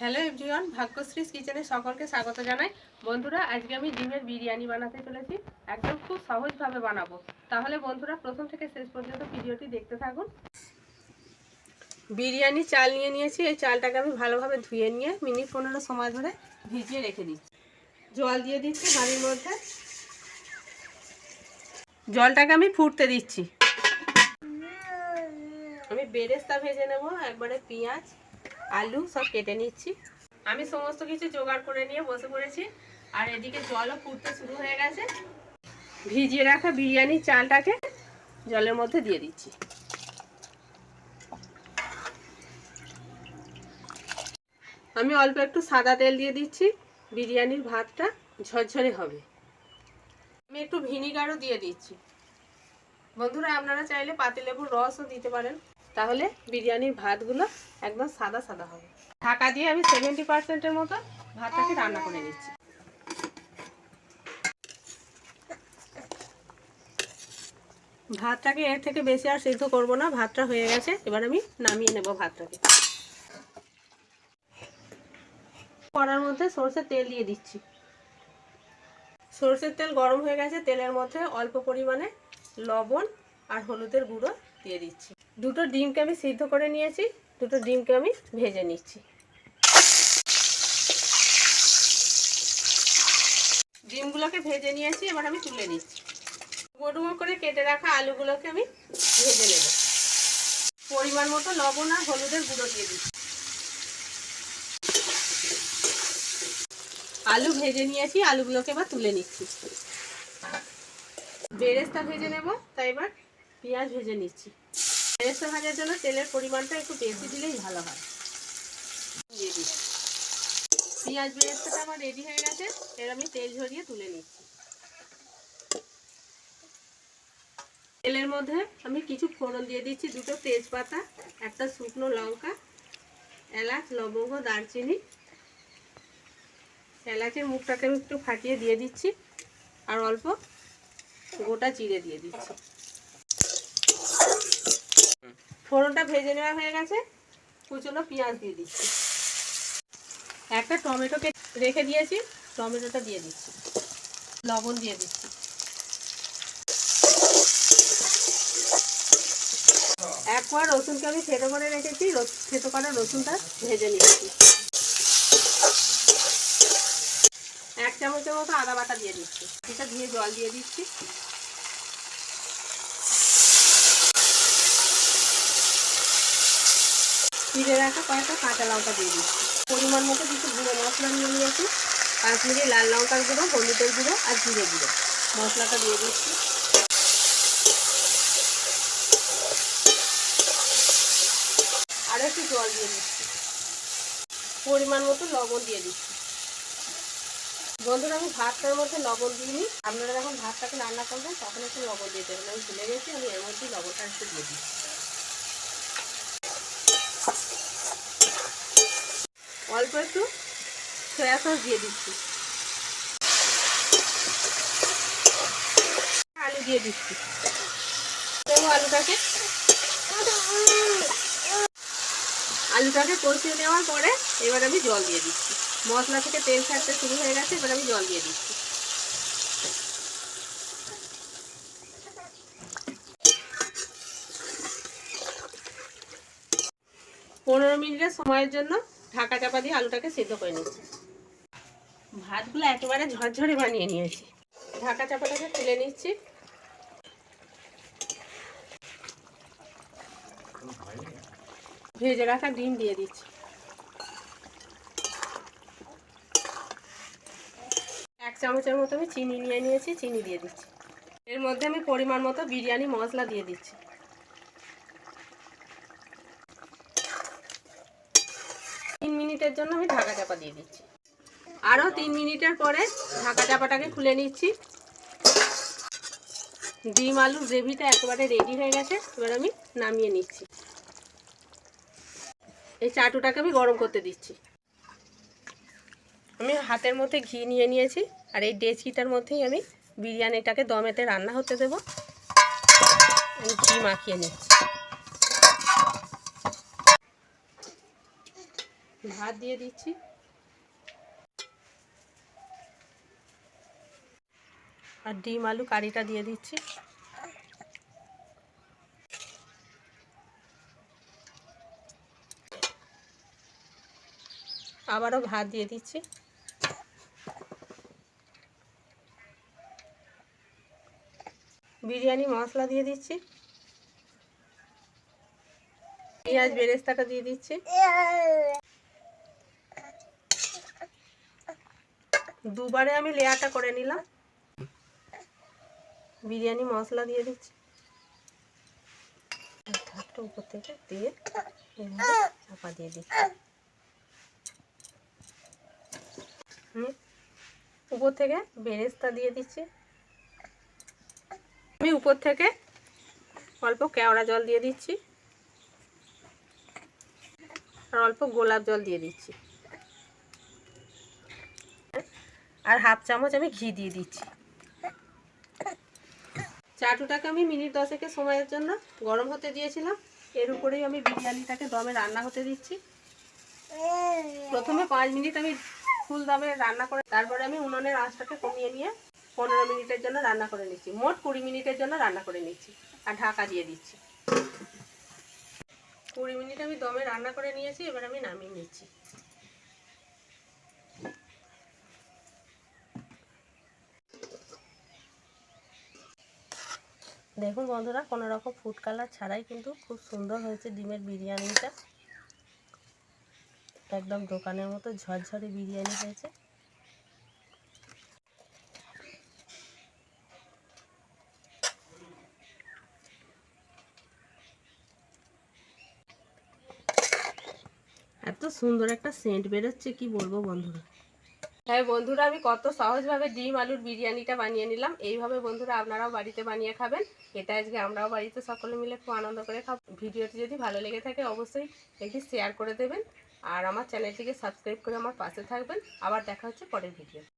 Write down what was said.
Hello everyone Bhagyashree কিচেনে সকলকে স্বাগত জানাই। বন্ধুরা, আজকে আমি ডিমের বিরিয়ানি বানাতে চলেছি। একদম খুব সহজভাবে বানাবো। তাহলে বন্ধুরা, প্রথম থেকে শেষ পর্যন্ত ভিডিওটি দেখতে থাকুন। বিরিয়ানি চাল নিয়ে নিয়েছি। এই চালটাকে আমি ভালোভাবে ধুয়ে নিয়ে মিনিট পনেরো সময় ধরে ভিজিয়ে রেখে দিচ্ছি। জল দিয়ে দিচ্ছি হাঁড়ির মধ্যে। জলটাকে আমি ফুটতে দিচ্ছি। আমি বেরেস্তা ভেজে নেব, একবারে পেঁয়াজ আলু সব কেটে নিচ্ছি। আমি সমস্ত কিছু জোগাড় করে নিয়ে বসে পড়েছি। আর এদিকে জলও ফুটতে শুরু হয়ে গেছে। ভিজিয়ে রাখা বিরিয়ানির চালটাকে জলের মধ্যে দিয়ে দিচ্ছি। আমি অল্প একটু সাদা তেল দিয়ে দিচ্ছি। বিরিয়ানির ভাতটা ঝরঝরে হবে। আমি একটু ভিনিগারও দিয়ে দিচ্ছি। বন্ধুরা, আপনারা চাইলে পাতিলেবুর রসও দিতে পারেন। তাহলে বিরিয়ানির ভাতগুলো একদম সাদা সাদা হবে। ঢাকা দিয়ে আমি সেভেন্টি পার্সেন্টের মতো ভাতটাকে রান্না করে নিচ্ছি। ভাতটাকে এর থেকে বেশি আর সিদ্ধ করব না ভাতটা হয়ে গেছে এবার আমি নামিয়ে নেব ভাতটাকে। কড়ার মধ্যে সর্ষের তেল দিয়ে দিচ্ছি। সর্ষের তেল গরম হয়ে গেছে তেলের মধ্যে অল্প পরিমাণে লবণ আর হলুদের গুঁড়ো দিয়ে দিচ্ছি। দুটো ডিমকে আমি সিদ্ধ করে নিয়েছি, দুটো ডিমকে আমি ভেজে নিচ্ছি। ডিমগুলোকে ভেজে নিয়েছি, এবার আমি তুলে নিচ্ছি। ডুমো করে কেটে রাখা আলুগুলোকে আমি ভেজে নেব। পরিমাণ মতো লবণ আর হলুদের গুঁড়ো দিয়ে দিচ্ছি। আলু ভেজে নিয়েছি, আলুগুলোকে এবার তুলে নিচ্ছি। বেরেস্তা ভেজে নেব, তাই এবার পেঁয়াজ ভেজে নিচ্ছি। বেরেস্তা ভাজার জন্য তেলের পরিমাণটা একটু বেশি দিলেই ভালো হয়। দিয়ে দিচ্ছি পেঁয়াজ বেরেস্তাটা আমার রেডি হয়ে গেছে। এর আমি তেল ঝরিয়ে তুলে নিচ্ছি। তেলের মধ্যে আমি কিছু ফোড়ন দিয়ে দিচ্ছি, দুটো তেজপাতা, একটা শুকনো লঙ্কা, এলাচ, লবঙ্গ, দারচিনি। এলাচের মুখটাকে আমি একটু ফাটিয়ে দিয়ে দিচ্ছি আর অল্প গোটা চিড়ে দিয়ে দিচ্ছি। ফোড়নটা ভেজে নেওয়া হয়ে গেছে। কুচনো পেঁয়াজ দিয়ে দিচ্ছি। একটা টমেটোকে রেখে দিয়েছি, টমেটোটা দিয়ে দিচ্ছি। লবণ দিয়ে দিচ্ছি। একবার রসুনকে আমি থেতো করে রেখেছি থেতো করা রসুনটা ভেজে নিয়েছি। এক চামচের মতো আদা বাটা দিয়ে দিচ্ছি। এটা দিয়ে জল দিয়ে দিচ্ছি। চিড়ে রাখা কয়েকটা কাঁচা লঙ্কা দিয়ে দিচ্ছি। পরিমাণ মতো কিছু গুঁড়ো মশলা নিয়ে নিয়েছি। কাশ্মীরি লাল লঙ্কার গুঁড়ো, হলুদের গুঁড়ো আর জিরে গুঁড়ো। মশলাটা দিয়ে দিচ্ছি। আর একটু জল দিয়ে দিচ্ছি। পরিমাণ মতো লবণ দিয়ে দিচ্ছি। বন্ধুরা, আমি ভাতটার মধ্যে লবণ দিইনি আপনারা যখন ভাতটাকে রান্না করবেন, তখন একটু লবণ দিয়ে দেবেন আমি ভুলে গেছি, আমি এর মধ্যেই লবণটা একটু দিয়ে দিচ্ছি। অল্প একটু সয়া সস দিয়ে দিচ্ছি। আলু দিয়ে দিচ্ছি। আলুটাকে আলুটাকে কষিয়ে নেওয়ার পরে এবার আমি জল দিয়ে দিচ্ছি। মশলা থেকে তেল ছাড়তে শুরু হয়ে গেছে, এবার আমি জল দিয়ে দিচ্ছি। পনেরো মিনিটের সময়ের জন্য ঢাকা চাপা দিয়ে আলুটাকে সিদ্ধ করে নিচ্ছি। ভাতগুলো একেবারে ঝরঝরে বানিয়ে নিয়েছি। ঢাকা চাপাটাকে তুলে নিচ্ছি। ভেজে রাখা ডিম দিয়ে দিচ্ছি। এক চামচের মতো আমি চিনি নিয়ে নিয়েছি, চিনি দিয়ে দিচ্ছি। এর মধ্যে আমি পরিমাণ মতো বিরিয়ানি মশলা দিয়ে দিচ্ছি। মিনিটের জন্য আমি ঢাকা চাপা দিয়ে দিচ্ছি। আরও তিন মিনিটের পরে ঢাকা চাপাটাকে খুলে নিচ্ছি। ডিম আলুর গ্রেভিটা একেবারে রেডি হয়ে গেছে, এবার আমি নামিয়ে নিচ্ছি। এই চাটুটাকে আমি গরম করতে দিচ্ছি। আমি হাতের মধ্যে ঘি নিয়ে নিয়েছি, আর এই ডেচকিটার মধ্যেই আমি বিরিয়ানিটাকে দমেতে রান্না হতে দেবো। আমি ঘি মাখিয়ে নিচ্ছি। ভাত দিয়ে দিচ্ছি। আর ডিম আলু কারিটা দিয়ে দিচ্ছি। আবারও ভাত দিয়ে দিচ্ছি। বিরিয়ানি মশলা দিয়ে দিচ্ছি। পেঁয়াজ বেরেস্তাটা দিয়ে দিচ্ছি। দুবারে আমি লেয়ারটা করে নিলাম। বিরিয়ানি মশলা দিয়ে দিচ্ছি। উপর থেকে দিয়ে চাপা দিয়ে দিচ্ছি। উপর থেকে বেরেস্তা দিয়ে দিচ্ছি। আমি উপর থেকে অল্প কেওড়া জল দিয়ে দিচ্ছি। আর অল্প গোলাপ জল দিয়ে দিচ্ছি। আর হাফ চামচ আমি ঘি দিয়ে দিচ্ছি। চাটুটাকে আমি মিনিট দশেকের সময়ের জন্য গরম হতে দিয়েছিলাম। এর উপরেই আমি বিরিয়ানিটাকে দমে রান্না হতে দিচ্ছি। প্রথমে পাঁচ মিনিট আমি ফুল দমে রান্না করে তারপরে আমি উনুনের আঁচটাকে কমিয়ে নিয়ে পনেরো মিনিটের জন্য রান্না করে নিচ্ছি। মোট কুড়ি মিনিটের জন্য রান্না করে নিচ্ছি আর ঢাকা দিয়ে দিচ্ছি। কুড়ি মিনিট আমি দমে রান্না করে নিয়েছি, এবার আমি নামিয়ে নিচ্ছি। দেখুন বন্ধুরা, কোনো রকম ফুড কালার ছাড়াই কিন্তু খুব সুন্দর হয়েছে ডিমের বিরিয়ানিটা। একদম দোকানের মতো ঝরঝরে বিরিয়ানি হয়েছে। এত সুন্দর একটা সেন্ট বেরোচ্ছে, কি বলব বন্ধুরা? হ্যাঁ বন্ধুরা, আমি কত সহজভাবে ডিম, আলুর বিরিয়ানিটা বানিয়ে নিলাম। এইভাবে বন্ধুরা, আপনারাও বাড়িতে বানিয়ে খাবেন। এটা আজকে আমরাও বাড়িতে সকলে মিলে খুব আনন্দ করে খাব। ভিডিওটি যদি ভালো লেগে থাকে, অবশ্যই এটি শেয়ার করে দেবেন। আর আমার চ্যানেলটিকে সাবস্ক্রাইব করে আমার পাশে থাকবেন। আবার দেখা হচ্ছে পরের ভিডিও